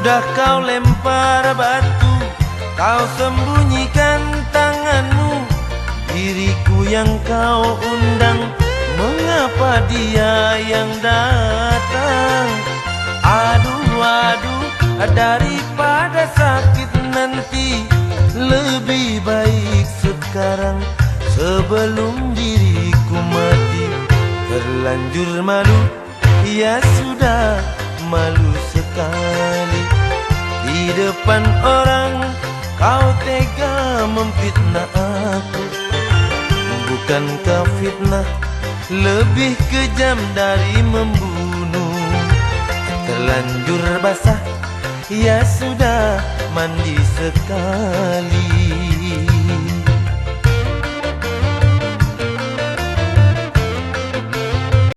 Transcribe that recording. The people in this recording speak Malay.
Sudah kau lempar batu Kau sembunyikan tanganmu. Diriku yang kau undang Mengapa dia yang datang? Aduh, aduh Daripada sakit nanti Lebih baik sekarang. Sebelum diriku mati Terlanjur malu. Ya sudah malu sekali Depan orang Kau tega memfitnah aku. Bukankah fitnah Lebih kejam dari membunuh? Terlanjur basah Ya sudah mandi sekali